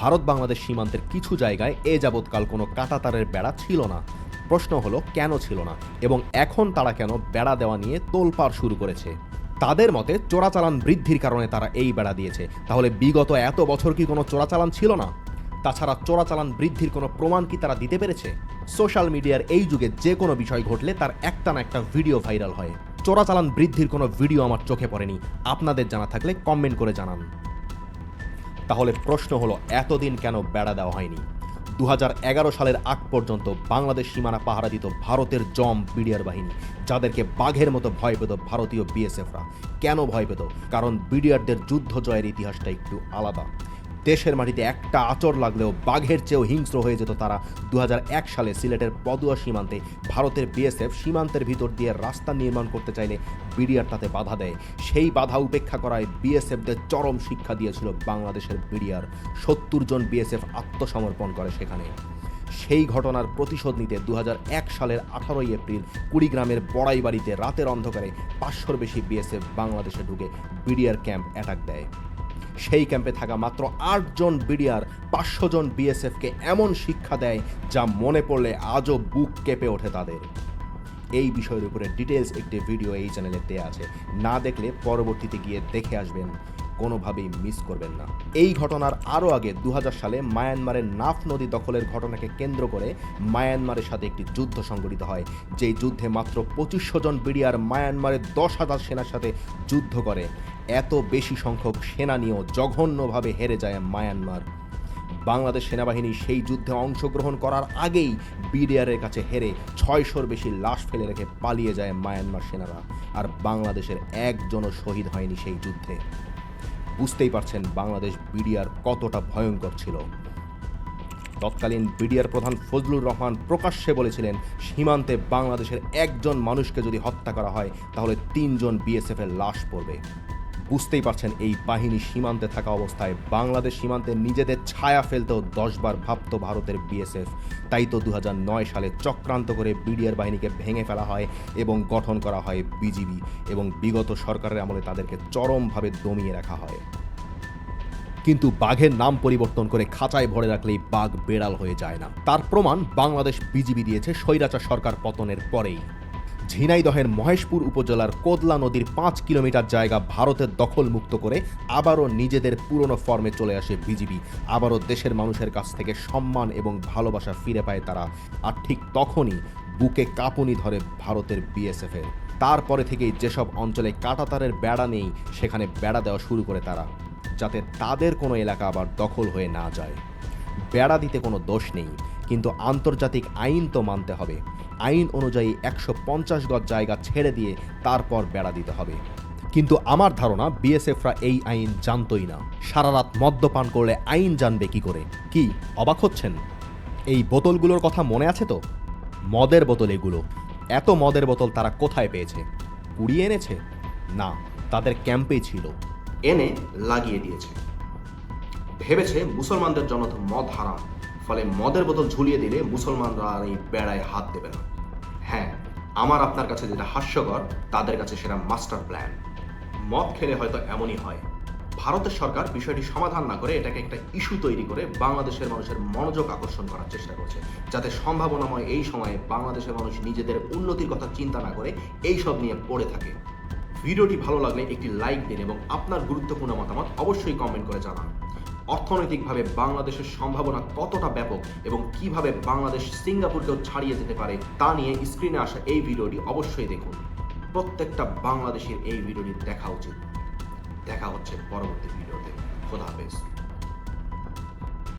ভারত বাংলাদেশ সীমান্তের কিছু জায়গায় এ যাবৎকাল কোনো কাঁটাতারের বেড়া ছিল না। প্রশ্ন হলো, কেন ছিল না? এবং এখন তারা কেন বেড়া দেওয়া নিয়ে তোলপাড় শুরু করেছে? তাদের মতে, চোরাচালান বৃদ্ধির কারণে তারা এই বেড়া দিয়েছে। তাহলে বিগত এত বছর কি কোনো চোরাচালান ছিল না? তাছাড়া চোরাচালান বৃদ্ধির কোনো প্রমাণ কি তারা দিতে পেরেছে? সোশ্যাল মিডিয়ার এই যুগে যে কোনো বিষয় ঘটলে তার একটা না একটা ভিডিও ভাইরাল হয়। চোরাচালান বৃদ্ধির কোনো ভিডিও আমার চোখে পড়েনি। আপনাদের জানা থাকলে কমেন্ট করে জানান। তাহলে প্রশ্ন হলো, এতদিন কেন বেড়া দেওয়া হয়নি? দু হাজার এগারো সালের আগ পর্যন্ত বাংলাদেশ সীমানা পাহারা দিত ভারতের জম বিডিআর বাহিনী, যাদেরকে বাঘের মতো ভয় পেত ভারতীয় বিএসএফরা। কেন ভয় পেত? কারণ বিডিআরদের যুদ্ধ জয়ের ইতিহাসটা একটু আলাদা। দেশের মাটিতে একটা আচর লাগলেও বাঘের চেয়েও হিংস্র হয়ে যেত তারা। দু হাজার এক সালে সিলেটের পদুয়া সীমান্তে ভারতের বিএসএফ সীমান্তের ভিতর দিয়ে রাস্তা নির্মাণ করতে চাইলে বিডিআর তাতে বাধা দেয়। সেই বাধা উপেক্ষা করায় বিএসএফদের চরম শিক্ষা দিয়েছিল বাংলাদেশের বিডিআর। সত্তর জন বিএসএফ আত্মসমর্পণ করে সেখানে। সেই ঘটনার প্রতিশোধ নিতে দু হাজার এক সালের আঠারোই এপ্রিল কুড়িগ্রামের বড়াই বাড়িতে রাতের অন্ধকারে পাঁচশোর বেশি বিএসএফ বাংলাদেশে ঢুকে বিডিআর ক্যাম্প অ্যাটাক দেয়। সেই ক্যাম্পে থাকা মাত্র আটজন বিডিআর পাঁচশো জন বিএসএফকে এমন শিক্ষা দেয় যা মনে পড়লে আজও বুক কেঁপে ওঠে তাদের। এই বিষয়ের উপরে ডিটেলস একটি ভিডিও এই চ্যানেলে দেওয়া আছে। না দেখলে পরবর্তীতে গিয়ে দেখে আসবেন। কোনোভাবেই মিস করবেন না। এই ঘটনার আরও আগে দু হাজার সালে মায়ানমারের নাফ নদী দখলের ঘটনাকে কেন্দ্র করে মায়ানমারের সাথে একটি যুদ্ধ সংঘটিত হয়, যেই যুদ্ধে মাত্র পঁচিশশো জন বিডিআর মায়ানমারের দশ হাজার সেনার সাথে যুদ্ধ করে। এত বেশি সংখ্যক সেনা নিয়েও জঘন্যভাবে হেরে যায় মায়ানমার। বাংলাদেশ সেনাবাহিনী সেই যুদ্ধে অংশগ্রহণ করার আগেই বিডিআরের কাছে হেরে ছয়শোর বেশি লাশ ফেলে রেখে পালিয়ে যায় মায়ানমার সেনারা। আর বাংলাদেশের একজনও শহীদ হয়নি সেই যুদ্ধে। বুঝতেই পারছেন বাংলাদেশ বিডিআর কতটা ভয়ঙ্কর ছিল। তৎকালীন বিডিআর প্রধান ফজলুর রহমান প্রকাশ্যে বলেছিলেন, সীমান্তে বাংলাদেশের একজন মানুষকে যদি হত্যা করা হয়, তাহলে তিনজন বিএসএফের লাশ পড়বে। বুঝতেই পারছেন, এই বাহিনী সীমান্তে থাকা অবস্থায় বাংলাদেশ সীমান্তে নিজেদের ছায়া ফেলতেও দশবার ভাবত ভারতের বিএসএফ। তাই তো দু হাজার নয় সালে চক্রান্ত করে বিডিআর বাহিনীকে ভেঙে ফেলা হয় এবং গঠন করা হয় বিজিবি এবং বিগত সরকারের আমলে তাদেরকে চরমভাবে দমিয়ে রাখা হয়। কিন্তু বাঘের নাম পরিবর্তন করে খাঁচায় ভরে রাখলেই বাঘ বেড়াল হয়ে যায় না। তার প্রমাণ বাংলাদেশ বিজিবি দিয়েছে স্বৈরাচার সরকার পতনের পরেই। ঝিনাইদহের মহেশপুর উপজেলার কোদলা নদীর পাঁচ কিলোমিটার জায়গা ভারতের দখল মুক্ত করে আবারও নিজেদের পুরনো ফর্মে চলে আসে বিজিবি। আবারও দেশের মানুষের কাছ থেকে সম্মান এবং ভালোবাসা ফিরে পায় তারা। আর ঠিক তখনই বুকে কাঁপুনি ধরে ভারতের বিএসএফের তারপরে থেকেই যেসব অঞ্চলে কাঁটাতারের বেড়া নেই, সেখানে বেড়া দেওয়া শুরু করে তারা। যাতে তাদের কোনো এলাকা আবার দখল হয়ে না যায়। বেড়া দিতে কোনো দোষ নেই। কিন্তু আন্তর্জাতিক আইন তো মানতে হবে। আইন অনুযায়ী একশো পঞ্চাশ গজ জায়গা ছেড়ে দিয়ে তারপর বেড়া দিতে হবে। কিন্তু আমার ধারণা বিএসএফরা এই আইন জানতই না। সারা রাত মদ্যপান করলে আইন জানবে কি করে? কি, অবাক হচ্ছেন? এই বোতলগুলোর কথা মনে আছে তো? মদের বোতল এগুলো। এত মদের বোতল তারা কোথায় পেয়েছে? কুড়িয়ে এনেছে? না, তাদের ক্যাম্পেই ছিল। এনে লাগিয়ে দিয়েছে। ভেবেছে মুসলমানদের জন্য মদ হারাম। ফলে মদের বোতল ঝুলিয়ে দিলে মুসলমানরা আর এই বেড়ায় হাত দেবে না। হ্যাঁ আমার আপনার কাছে যেটা হাস্যকর, তাদের কাছে সেটা মাস্টার প্ল্যান মদ খেলে হয়তো এমনই হয়। ভারতের সরকার বিষয়টি সমাধান না করে এটাকে একটা ইস্যু তৈরি করে বাংলাদেশের মানুষের মনোযোগ আকর্ষণ করার চেষ্টা করছে, যাতে সম্ভাবনাময় এই সময়ে বাংলাদেশের মানুষ নিজেদের উন্নতির কথা চিন্তা না করে এই সব নিয়ে পড়ে থাকে। ভিডিওটি ভালো লাগলে একটি লাইক দিন এবং আপনার গুরুত্বপূর্ণ মতামত অবশ্যই কমেন্ট করে জানান। অর্থনৈতিকভাবে বাংলাদেশের সম্ভাবনা কতটা ব্যাপক এবং কীভাবে বাংলাদেশ সিঙ্গাপুরকেও ছাড়িয়ে যেতে পারে তা নিয়ে স্ক্রিনে আসা এই ভিডিওটি অবশ্যই দেখুন। প্রত্যেকটা বাংলাদেশের এই ভিডিওটি দেখা উচিত। দেখা হচ্ছে পরবর্তী ভিডিওতে। খোদা হাফেজ।